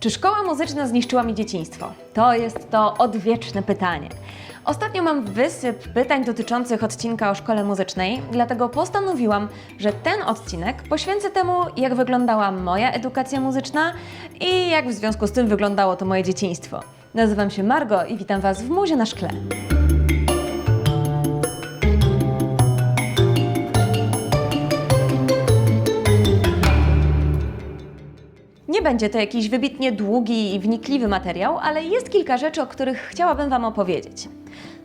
Czy szkoła muzyczna zniszczyła mi dzieciństwo? To jest to odwieczne pytanie. Ostatnio mam wysyp pytań dotyczących odcinka o szkole muzycznej, dlatego postanowiłam, że ten odcinek poświęcę temu, jak wyglądała moja edukacja muzyczna i jak w związku z tym wyglądało to moje dzieciństwo. Nazywam się Margo i witam Was w Muzie na Szkle. Nie będzie to jakiś wybitnie długi i wnikliwy materiał, ale jest kilka rzeczy, o których chciałabym Wam opowiedzieć.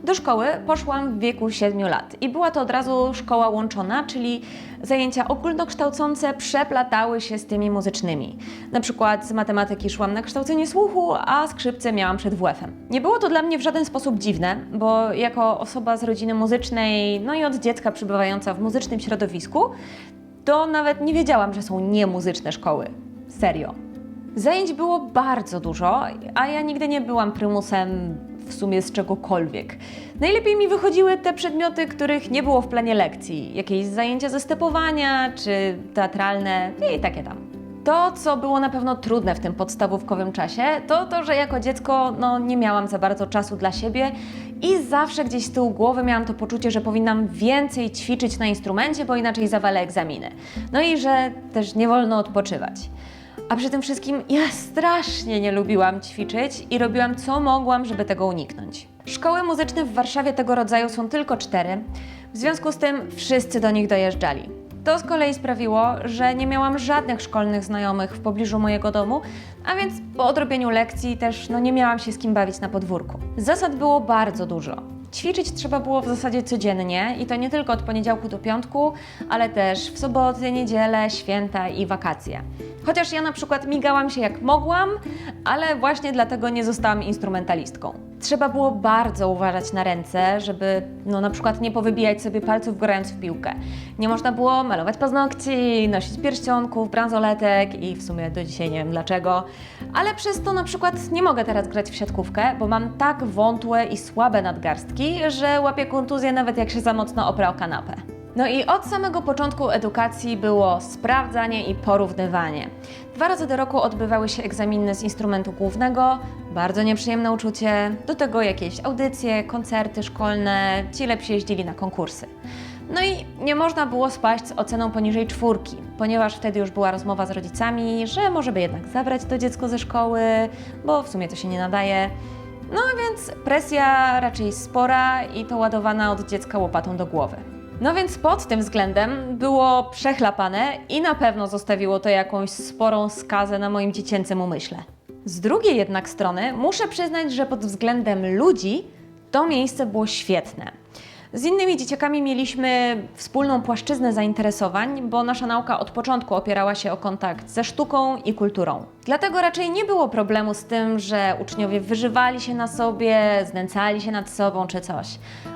Do szkoły poszłam w wieku 7 lat i była to od razu szkoła łączona, czyli zajęcia ogólnokształcące przeplatały się z tymi muzycznymi. Na przykład z matematyki szłam na kształcenie słuchu, a skrzypce miałam przed WF-em. Nie było to dla mnie w żaden sposób dziwne, bo jako osoba z rodziny muzycznej, no i od dziecka przybywająca w muzycznym środowisku, to nawet nie wiedziałam, że są niemuzyczne szkoły. Serio. Zajęć było bardzo dużo, a ja nigdy nie byłam prymusem w sumie z czegokolwiek. Najlepiej mi wychodziły te przedmioty, których nie było w planie lekcji. Jakieś zajęcia ze stepowania, czy teatralne i takie tam. To, co było na pewno trudne w tym podstawówkowym czasie, to to, że jako dziecko no, nie miałam za bardzo czasu dla siebie i zawsze gdzieś z tyłu głowy miałam to poczucie, że powinnam więcej ćwiczyć na instrumencie, bo inaczej zawalę egzaminy. No i że też nie wolno odpoczywać. A przy tym wszystkim ja strasznie nie lubiłam ćwiczyć i robiłam co mogłam, żeby tego uniknąć. Szkoły muzyczne w Warszawie tego rodzaju są tylko cztery, w związku z tym wszyscy do nich dojeżdżali. To z kolei sprawiło, że nie miałam żadnych szkolnych znajomych w pobliżu mojego domu, a więc po odrobieniu lekcji też no, nie miałam się z kim bawić na podwórku. Zasad było bardzo dużo. Ćwiczyć trzeba było w zasadzie codziennie i to nie tylko od poniedziałku do piątku, ale też w soboty, niedzielę, święta i wakacje. Chociaż ja na przykład migałam się jak mogłam, ale właśnie dlatego nie zostałam instrumentalistką. Trzeba było bardzo uważać na ręce, żeby no na przykład nie powybijać sobie palców grając w piłkę. Nie można było malować paznokci, nosić pierścionków, bransoletek i w sumie do dzisiaj nie wiem dlaczego. Ale przez to na przykład nie mogę teraz grać w siatkówkę, bo mam tak wątłe i słabe nadgarstki, że łapię kontuzję nawet jak się za mocno oprę o kanapę. No i od samego początku edukacji było sprawdzanie i porównywanie. Dwa razy do roku odbywały się egzaminy z instrumentu głównego, bardzo nieprzyjemne uczucie, do tego jakieś audycje, koncerty szkolne, ci lepsi jeździli na konkursy. No i nie można było spaść z oceną poniżej czwórki, ponieważ wtedy już była rozmowa z rodzicami, że może by jednak zabrać to dziecko ze szkoły, bo w sumie to się nie nadaje. No więc presja raczej spora i to ładowana od dziecka łopatą do głowy. No więc pod tym względem było przechlapane i na pewno zostawiło to jakąś sporą skazę na moim dziecięcym umyśle. Z drugiej jednak strony muszę przyznać, że pod względem ludzi to miejsce było świetne. Z innymi dzieciakami mieliśmy wspólną płaszczyznę zainteresowań, bo nasza nauka od początku opierała się o kontakt ze sztuką i kulturą. Dlatego raczej nie było problemu z tym, że uczniowie wyżywali się na sobie, znęcali się nad sobą czy coś.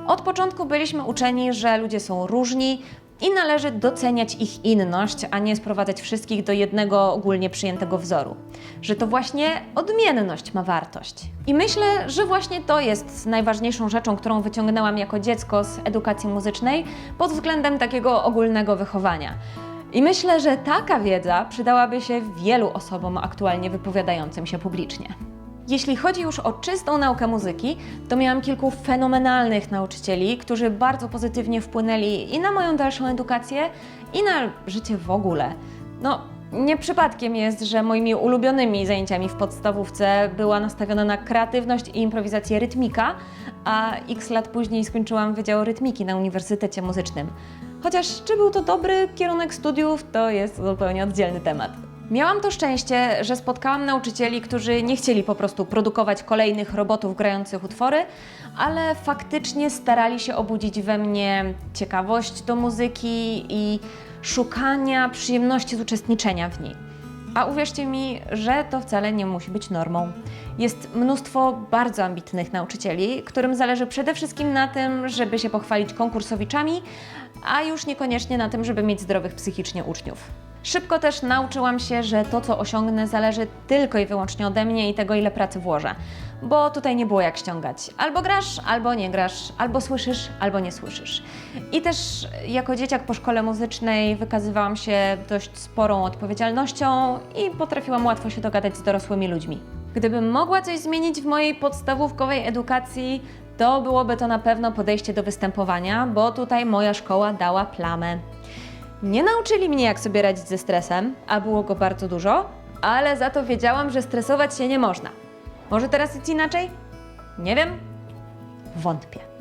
Od początku byliśmy uczeni, że ludzie są różni i należy doceniać ich inność, a nie sprowadzać wszystkich do jednego ogólnie przyjętego wzoru. Że to właśnie odmienność ma wartość. I myślę, że właśnie to jest najważniejszą rzeczą, którą wyciągnęłam jako dziecko z edukacji muzycznej pod względem takiego ogólnego wychowania. I myślę, że taka wiedza przydałaby się wielu osobom aktualnie wypowiadającym się publicznie. Jeśli chodzi już o czystą naukę muzyki, to miałam kilku fenomenalnych nauczycieli, którzy bardzo pozytywnie wpłynęli i na moją dalszą edukację, i na życie w ogóle. No, nie przypadkiem jest, że moimi ulubionymi zajęciami w podstawówce była nastawiona na kreatywność i improwizację rytmika, a x lat później skończyłam Wydział Rytmiki na Uniwersytecie Muzycznym. Chociaż czy był to dobry kierunek studiów, to jest zupełnie oddzielny temat. Miałam to szczęście, że spotkałam nauczycieli, którzy nie chcieli po prostu produkować kolejnych robotów grających utwory, ale faktycznie starali się obudzić we mnie ciekawość do muzyki i szukania przyjemności z uczestniczenia w niej. A uwierzcie mi, że to wcale nie musi być normą. Jest mnóstwo bardzo ambitnych nauczycieli, którym zależy przede wszystkim na tym, żeby się pochwalić konkursowiczami, a już niekoniecznie na tym, żeby mieć zdrowych psychicznie uczniów. Szybko też nauczyłam się, że to, co osiągnę, zależy tylko i wyłącznie ode mnie i tego, ile pracy włożę. bo tutaj nie było jak ściągać. Albo grasz, albo nie grasz, albo słyszysz, albo nie słyszysz. I też jako dzieciak po szkole muzycznej wykazywałam się dość sporą odpowiedzialnością i potrafiłam łatwo się dogadać z dorosłymi ludźmi. Gdybym mogła coś zmienić w mojej podstawówkowej edukacji, to byłoby to na pewno podejście do występowania, bo tutaj moja szkoła dała plamę. Nie nauczyli mnie, jak sobie radzić ze stresem, a było go bardzo dużo, ale za to wiedziałam, że stresować się nie można. Może teraz jest inaczej? Nie wiem. Wątpię.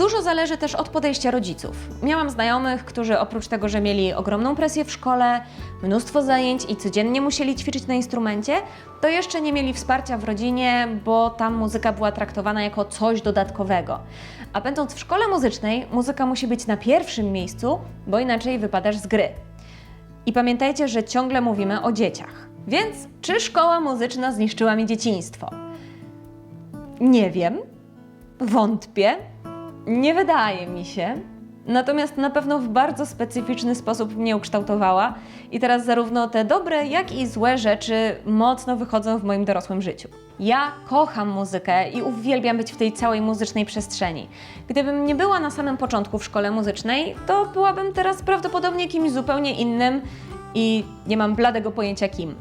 Dużo zależy też od podejścia rodziców. Miałam znajomych, którzy oprócz tego, że mieli ogromną presję w szkole, mnóstwo zajęć i codziennie musieli ćwiczyć na instrumencie, to jeszcze nie mieli wsparcia w rodzinie, bo tam muzyka była traktowana jako coś dodatkowego. A będąc w szkole muzycznej, muzyka musi być na pierwszym miejscu, bo inaczej wypadasz z gry. I pamiętajcie, że ciągle mówimy o dzieciach. Więc czy szkoła muzyczna zniszczyła mi dzieciństwo? Nie wiem. Wątpię. Nie wydaje mi się. Natomiast na pewno w bardzo specyficzny sposób mnie ukształtowała i teraz zarówno te dobre, jak i złe rzeczy mocno wychodzą w moim dorosłym życiu. Ja kocham muzykę i uwielbiam być w tej całej muzycznej przestrzeni. Gdybym nie była na samym początku w szkole muzycznej, to byłabym teraz prawdopodobnie kimś zupełnie innym i nie mam bladego pojęcia kim.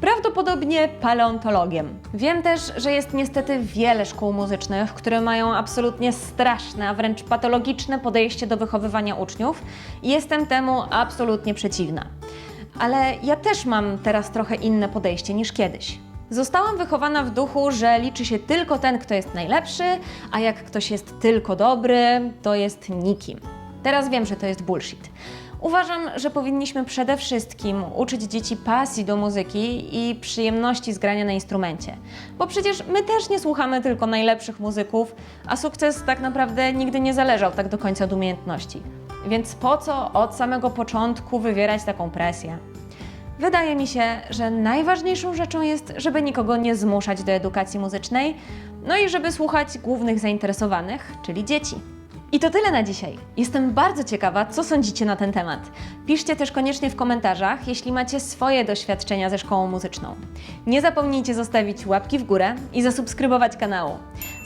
Prawdopodobnie paleontologiem. Wiem też, że jest niestety wiele szkół muzycznych, które mają absolutnie straszne, a wręcz patologiczne podejście do wychowywania uczniów i jestem temu absolutnie przeciwna. Ale ja też mam teraz trochę inne podejście niż kiedyś. Zostałam wychowana w duchu, że liczy się tylko ten, kto jest najlepszy, a jak ktoś jest tylko dobry, to jest nikim. Teraz wiem, że to jest bullshit. Uważam, że powinniśmy przede wszystkim uczyć dzieci pasji do muzyki i przyjemności z grania na instrumencie. Bo przecież my też nie słuchamy tylko najlepszych muzyków, a sukces tak naprawdę nigdy nie zależał tak do końca od umiejętności. Więc po co od samego początku wywierać taką presję? Wydaje mi się, że najważniejszą rzeczą jest, żeby nikogo nie zmuszać do edukacji muzycznej, no i żeby słuchać głównych zainteresowanych, czyli dzieci. I to tyle na dzisiaj. Jestem bardzo ciekawa, co sądzicie na ten temat. Piszcie też koniecznie w komentarzach, jeśli macie swoje doświadczenia ze szkołą muzyczną. Nie zapomnijcie zostawić łapki w górę i zasubskrybować kanału.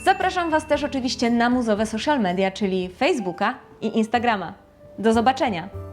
Zapraszam Was też oczywiście na muzowe social media, czyli Facebooka i Instagrama. Do zobaczenia!